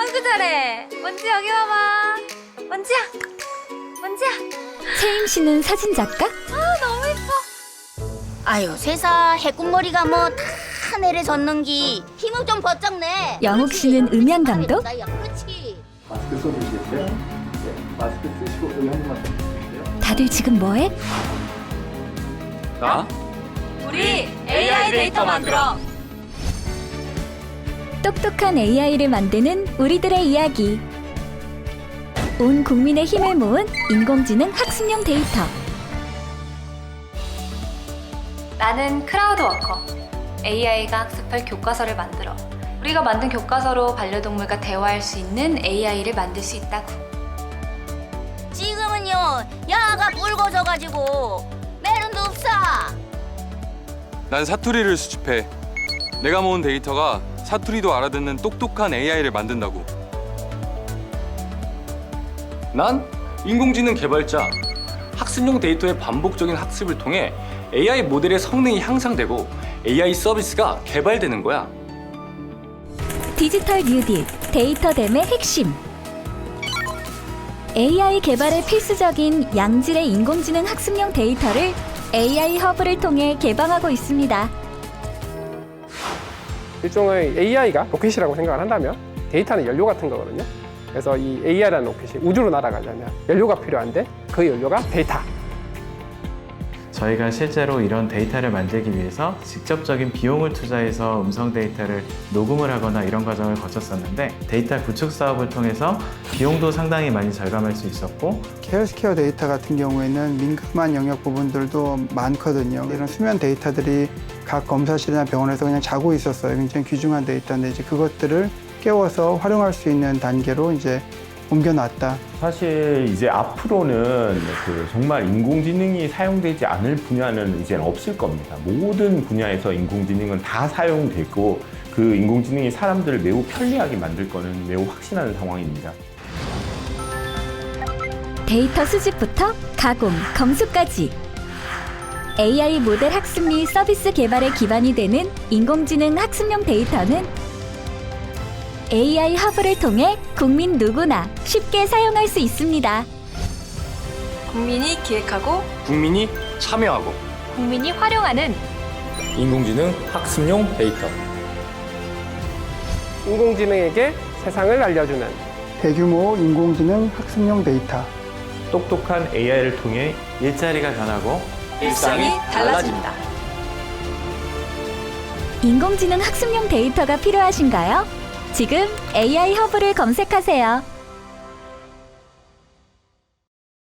아이고 잘해. 먼지 여기 와봐. 먼지야. 먼지야. 채임 씨는 사진 작가? 아 너무 예뻐. 아유 세상 해꿈머리가 뭐 다 내려졌는기 힘을 좀 버쩍 내 영욱 씨는 음향 감독? 야, 그렇지 마스크 써주시겠어요? 네, 마스크 쓰시고 여기 한 번만 써주세요. 다들 지금 뭐해? 나? 우리 AI 데이터 만들어. 똑똑한 AI를 만드는 우리들의 이야기. 온 국민의 힘을 모은 인공지능 학습용 데이터. 나는 크라우드 워커. AI가 학습할 교과서를 만들어. 우리가 만든 교과서로 반려동물과 대화할 수 있는 AI를 만들 수 있다고. 지금은요 야가 붉어져가지고 메론도 없어 난 사투리를 수집해. 내가 모은 데이터가 사투리도 알아듣는 똑똑한 AI를 만든다고. 난 인공지능 개발자. 학습용 데이터의 반복적인 학습을 통해 AI 모델의 성능이 향상되고 AI 서비스가 개발되는 거야. 디지털 뉴딜 데이터 댐의 핵심. AI 개발에 필수적인 양질의 인공지능 학습용 데이터를 AI 허브를 통해 개방하고 있습니다. 일종의 AI가 로켓이라고 생각을 한다면 데이터는 연료 같은 거거든요. 그래서 이 AI라는 로켓이 우주로 날아가려면 연료가 필요한데 그 연료가 데이터. 저희가 실제로 이런 데이터를 만들기 위해서 직접적인 비용을 투자해서 음성 데이터를 녹음을 하거나 이런 과정을 거쳤었는데 데이터 구축 사업을 통해서 비용도 상당히 많이 절감할 수 있었고 헬스케어 데이터 같은 경우에는 민감한 영역 부분들도 많거든요. 이런 수면 데이터들이 각 검사실이나 병원에서 그냥 자고 있었어요. 굉장히 귀중한 데이터인데 이제 그것들을 깨워서 활용할 수 있는 단계로 이제 옮겨놨다. 사실 이제 앞으로는 그 정말 인공지능이 사용되지 않을 분야는 이제 없을 겁니다. 모든 분야에서 인공지능은 다 사용되고 그 인공지능이 사람들을 매우 편리하게 만들 거는 매우 확신하는 상황입니다. 데이터 수집부터 가공, 검수까지. AI 모델 학습 및 서비스 개발의 기반이 되는 인공지능 학습용 데이터는 AI 허브를 통해 국민 누구나 쉽게 사용할 수 있습니다. 국민이 기획하고 국민이 참여하고 국민이 활용하는 인공지능 학습용 데이터. 인공지능에게 세상을 알려주는 대규모 인공지능 학습용 데이터. 똑똑한 AI를 통해 일자리가 변하고 일상이 달라진다. 인공지능 학습용 데이터가 필요하신가요? 지금 AI 허브를 검색하세요.